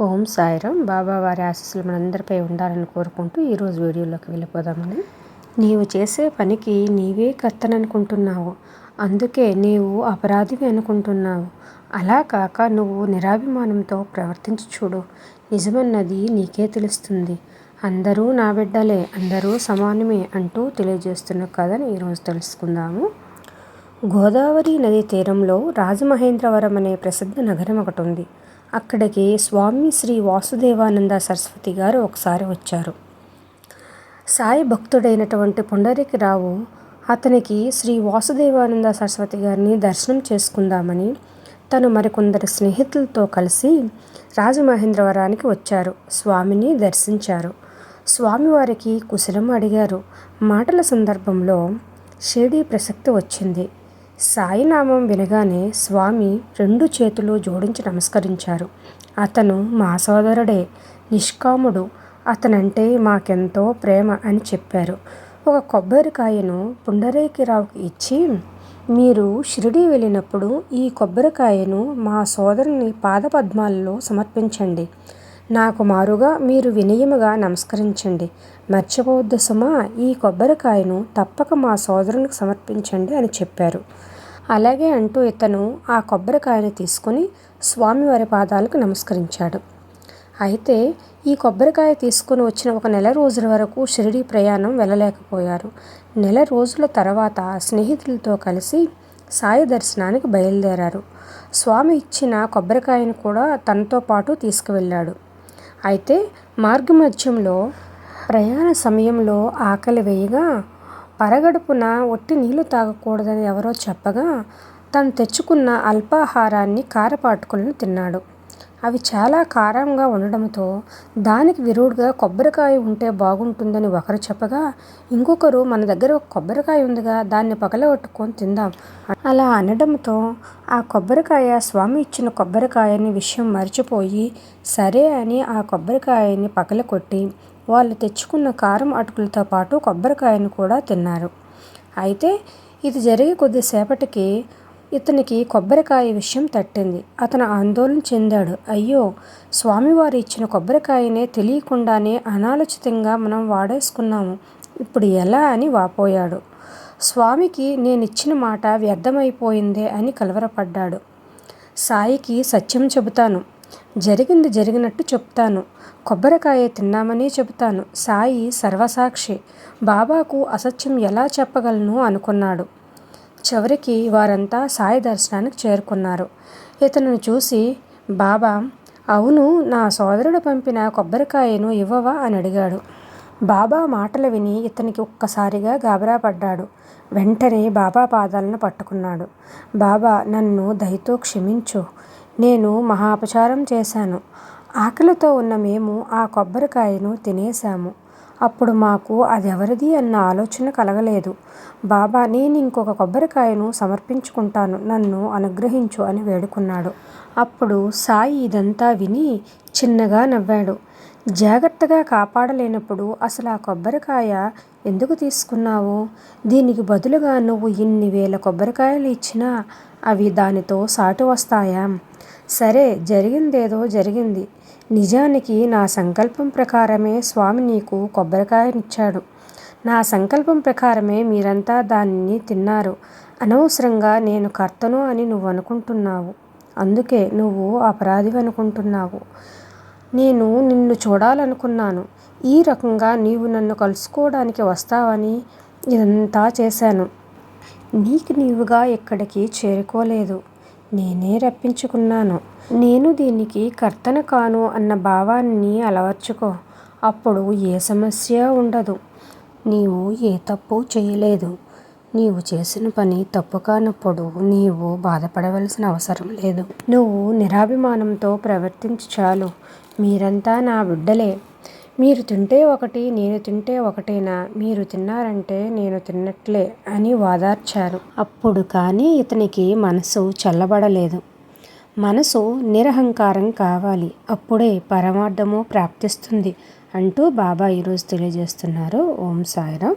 ఓం సాయిరం బాబా వారి ఆశీస్సులు మనందరిపై ఉండాలని కోరుకుంటూ ఈరోజు వీడియోలోకి వెళ్ళిపోదామని నీవు చేసే పనికి నీవే కర్తననుకుంటున్నావు అందుకే నీవు అపరాధివి అనుకుంటున్నావు. అలా కాక నువ్వు నిరాభిమానంతో ప్రవర్తించి చూడు. నిజమన్నది నీకే తెలుస్తుంది. అందరూ నా బిడ్డలే అందరూ సమానమే అంటూ తెలియజేస్తున్న కథను ఈరోజు తెలుసుకుందాము. గోదావరి నది తీరంలో రాజమహేంద్రవరం అనే ప్రసిద్ధ నగరం ఒకటి ఉంది అక్కడికి స్వామి శ్రీ వాసుదేవానంద సరస్వతి గారు ఒకసారి వచ్చారు. సాయి భక్తుడైనటువంటి పుండరీకరావు అతనికి శ్రీ వాసుదేవానంద సరస్వతి గారిని దర్శనం చేసుకుందామని తను మరికొందరు స్నేహితులతో కలిసి రాజమహేంద్రవరానికి వచ్చారు. స్వామిని దర్శించారు. స్వామివారికి కుశలం అడిగారు. మాటల సందర్భంలో షిరిడీ ప్రసక్తి వచ్చింది. సాయినామం వినగానే స్వామి రెండు చేతులు జోడించి నమస్కరించారు. అతను మా సోదరుడే నిష్కాముడు. అతనంటే మాకెంతో ప్రేమ అని చెప్పారు. ఒక కొబ్బరికాయను పుండరేకిరావుకి ఇచ్చి మీరు షిరిడి వెళ్ళినప్పుడు ఈ కొబ్బరికాయను మా సోదరుని పాదపద్మాలలో సమర్పించండి. నాకు మారుగా మీరు వినయముగా నమస్కరించండి. మర్చిపోవద్దు సుమా ఈ కొబ్బరికాయను తప్పక మా సోదరునికి సమర్పించండి అని చెప్పారు. అలాగే అంటూ ఇతను ఆ కొబ్బరికాయను తీసుకుని స్వామివారి పాదాలకు నమస్కరించాడు. అయితే ఈ కొబ్బరికాయ తీసుకుని వచ్చిన ఒక నెల రోజుల వరకు షిరిడి ప్రయాణం వెళ్ళలేకపోయారు. నెల రోజుల తర్వాత స్నేహితులతో కలిసి సాయి దర్శనానికి బయలుదేరారు. స్వామి ఇచ్చిన కొబ్బరికాయను కూడా తనతో పాటు తీసుకువెళ్ళాడు. అయితే మార్గమధ్యంలో ప్రయాణ సమయంలో ఆకలి వేయగా పరగడుపున ఒట్టి నీళ్ళు తాగకూడదని ఎవరో చెప్పగా తను తెచ్చుకున్న అల్పాహారాన్ని కారపాటుకులను తిన్నాడు. అవి చాలా కారంగా ఉండడంతో దానికి విరుడుగా కొబ్బరికాయ ఉంటే బాగుంటుందని ఒకరు చెప్పగా ఇంకొకరు మన దగ్గర ఒక కొబ్బరికాయ ఉందిగా దాన్ని పగలగొట్టుకొని తిందాం అలా అనడంతో ఆ కొబ్బరికాయ స్వామి ఇచ్చిన కొబ్బరికాయని విషయం మర్చిపోయి సరే అని ఆ కొబ్బరికాయని పగలకొట్టి వాళ్ళు తెచ్చుకున్న కారం అటుకులతో పాటు కొబ్బరికాయను కూడా తిన్నారు. అయితే ఇది జరిగే కొద్దిసేపటికి ఇతనికి కొబ్బరికాయ విషయం తట్టింది. అతను ఆందోళన చెందాడు. అయ్యో! స్వామివారు ఇచ్చిన కొబ్బరికాయనే తెలియకుండానే అనాలోచితంగా మనం వాడేసుకున్నాము. ఇప్పుడు ఎలా అని వాపోయాడు. స్వామికి నేను ఇచ్చిన మాట వ్యర్థమైపోయిందే అని కలవరపడ్డాడు. సాయికి సత్యం చెబుతాను. జరిగింది జరిగినట్టు చెప్తాను. కొబ్బరికాయ తిన్నామని చెబుతాను. సాయి సర్వసాక్షి. బాబాకు అసత్యం ఎలా చెప్పగలను అనుకున్నాడు. చివరికి వారంతా సాయి దర్శనానికి చేరుకున్నారు. ఇతను చూసి బాబా అవును నా సోదరుడు పంపిన కొబ్బరికాయను ఇవ్వవా? అని అడిగాడు. బాబా మాటలు విని ఇతనికి ఒక్కసారిగా గాబరా పడ్డాడు వెంటనే బాబా పాదాలను పట్టుకున్నాడు. బాబా నన్ను దయతో క్షమించు. నేను మహాపచారం చేశాను. ఆకలితో ఉన్న మేము ఆ కొబ్బరికాయను తినేశాము. అప్పుడు మాకు అది ఎవరిది అన్న ఆలోచన కలగలేదు. బాబా నేను ఇంకొక కొబ్బరికాయను సమర్పించుకుంటాను నన్ను అనుగ్రహించు అని వేడుకున్నాడు. అప్పుడు సాయి ఇదంతా విని చిన్నగా నవ్వాడు. జాగ్రత్తగా కాపాడలేనప్పుడు అసలు ఆ కొబ్బరికాయ ఎందుకు తీసుకున్నావు? దీనికి బదులుగా నువ్వు ఇన్ని వేల కొబ్బరికాయలు ఇచ్చినా అవి దానితో సాటు వస్తాయా? సరే జరిగిందేదో జరిగింది. నిజానికి నా సంకల్పం ప్రకారమే స్వామి నీకు కొబ్బరికాయనిచ్చాడు. నా సంకల్పం ప్రకారమే మీరంతా దానిని తిన్నారు. అనవసరంగా నేను కర్తను అని నువ్వు అనుకుంటున్నావు అందుకే నువ్వు అపరాధివి అనుకుంటున్నావు నేను నిన్ను చూడాలనుకున్నాను. ఈ రకంగా నీవు నన్ను కలుసుకోవడానికి వస్తావని ఇదంతా చేశాను. నీకు నీవుగా ఇక్కడికి చేరుకోలేదు. నేనే రప్పించుకున్నాను. నేను దీనికి కర్తన కాను అన్న భావాన్ని అలవర్చుకో. అప్పుడు ఏ సమస్య ఉండదు. నీవు ఏ తప్పు చేయలేదు. నీవు చేసిన పని తప్పు కానప్పుడు నీవు బాధపడవలసిన అవసరం లేదు. నువ్వు నిరాభిమానంతో ప్రవర్తించు చాలు. మీరంతా నా బిడ్డలే. మీరు తింటే ఒకటి నేను తింటే ఒకటేనా? మీరు తిన్నారంటే నేను తిన్నట్లే అని వాదార్చారు. అప్పుడు కానీ ఇతనికి మనసు చల్లబడలేదు. మనసు నిరహంకారం కావాలి. అప్పుడే పరమార్థము ప్రాప్తిస్తుంది అంటూ బాబా ఈరోజు తెలియజేస్తున్నారు. ఓం సాయిరామ్.